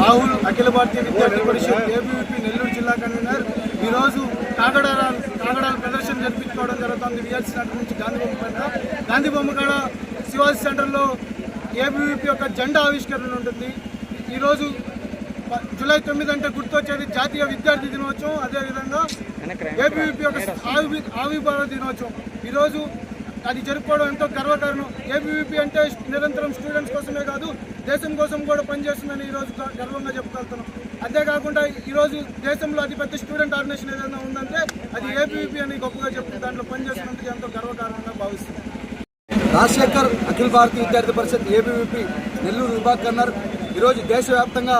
రాహుల్ అఖిల Bharatiya Vidyarthi Parishad ABVP Nellore జిల్లా convener. ఈరోజు కాగడాల కాగడాల ప్రదర్శన జరిపించుకోవడం జరుగుతుంది విఎల్సీ సెంటర్ నుంచి గాంధీ బొమ్మ పైన. గాంధీ బొమ్మ కాడ శివాజీ సెంటర్లో ఏబీవీపీ యొక్క జెండా ఆవిష్కరణ ఉంటుంది. ఈరోజు జూలై తొమ్మిది అంటే గుర్తొచ్చేది జాతీయ విద్యార్థి దినోత్సవం. అదేవిధంగా ఏబీవీపీ యొక్క ఆవి ఆవిర్భావ దినోత్సవం. ఈరోజు అది జరుపుకోవడం ఎంతో గర్వకారణం ఏబీవీపీ అంటే నిరంతరం స్టూడెంట్స్ కోసమే కాదు దేశం కోసం కూడా పనిచేస్తుందని ఈరోజు గర్వంగా చెప్పుకెళ్తున్నాం అంతేకాకుండా ఈరోజు దేశంలో అతిపెద్ద స్టూడెంట్ ఆర్గనైజేషన్ ఏదైనా ఉందంటే అది ఏబీవీపీ అని గొప్పగా చెప్తూ దాంట్లో పనిచేస్తున్నందుకు ఎంతో గర్వకారణంగా భావిస్తున్నాం. రాజశేఖర్ అఖిల భారతీయ విద్యార్థి పరిషత్ ఏబీవీపీ నెల్లూరు విభాగ్ కన్నర్ ఈరోజు దేశవ్యాప్తంగా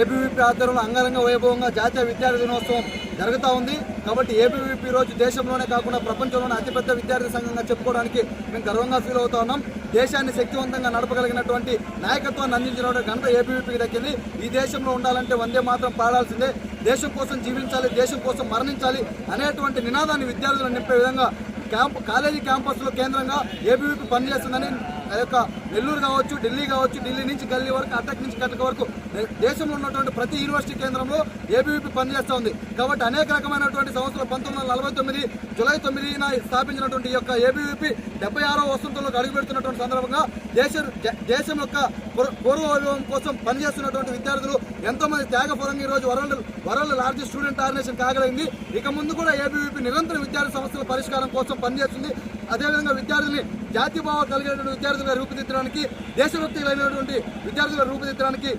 ఏపీవీపీ ఆధ్వర్యంలో అంగరంగ వైభవంగా జాతీయ విద్యార్థి దినోత్సవం జరుగుతూ ఉంది. కాబట్టి ఏపీవీపీ రోజు దేశంలోనే కాకుండా ప్రపంచంలోనే అతిపెద్ద విద్యార్థి సంఘంగా చెప్పుకోవడానికి మేము గర్వంగా ఫీల్ అవుతా ఉన్నాం. దేశాన్ని శక్తివంతంగా నడపగలిగినటువంటి నాయకత్వాన్ని అందించిన ఘనత ఏపీవీపీకి దక్కింది. ఈ దేశంలో ఉండాలంటే వందే మాత్రం పాడాల్సిందే. దేశం కోసం జీవించాలి దేశం కోసం మరణించాలి అనేటువంటి నినాదాన్ని విద్యార్థులను నింపే విధంగా క్యాంప్ కాలేజీ క్యాంపస్లో కేంద్రంగా ఏబీవీపీ పనిచేస్తుందని ఆ యొక్క నెల్లూరు కావచ్చు ఢిల్లీ కావచ్చు ఢిల్లీ నుంచి గల్లీ వరకు అటక్ నుంచి కటక వరకు దేశంలో ఉన్నటువంటి ప్రతి యూనివర్సిటీ కేంద్రంలో ఏబీవీపీ పనిచేస్తూ ఉంది. కాబట్టి అనేక రకమైనటువంటి సంవత్సరాలు పంతొమ్మిది వందల నలభై తొమ్మిది జూలై తొమ్మిదిన స్థాపించినటువంటి ఈ యొక్క ఏబీవీపీ డెబ్బై ఆరో వసంతంలోకి అడుగుపెడుతున్నటువంటి సందర్భంగా దేశ దేశం యొక్క పూర్వవైభవం కోసం పనిచేస్తున్నటువంటి విద్యార్థులు ఎంతోమంది త్యాగపరంగా ఈరోజు రోజు world world largest student organisation కాగలిగింది. ఇక ముందు కూడా ఏబీవీపీ నిరంతరం విద్యార్థి సమస్యల పరిష్కారం కోసం పనిచేస్తుంది. అదేవిధంగా విద్యార్థుల్ని జాతి భావం కలిగినటువంటి విద్యార్థులుగా రూపుదిద్దడానికి దేశభక్తి కలిగినటువంటి విద్యార్థులుగా రూపుదిద్దడానికి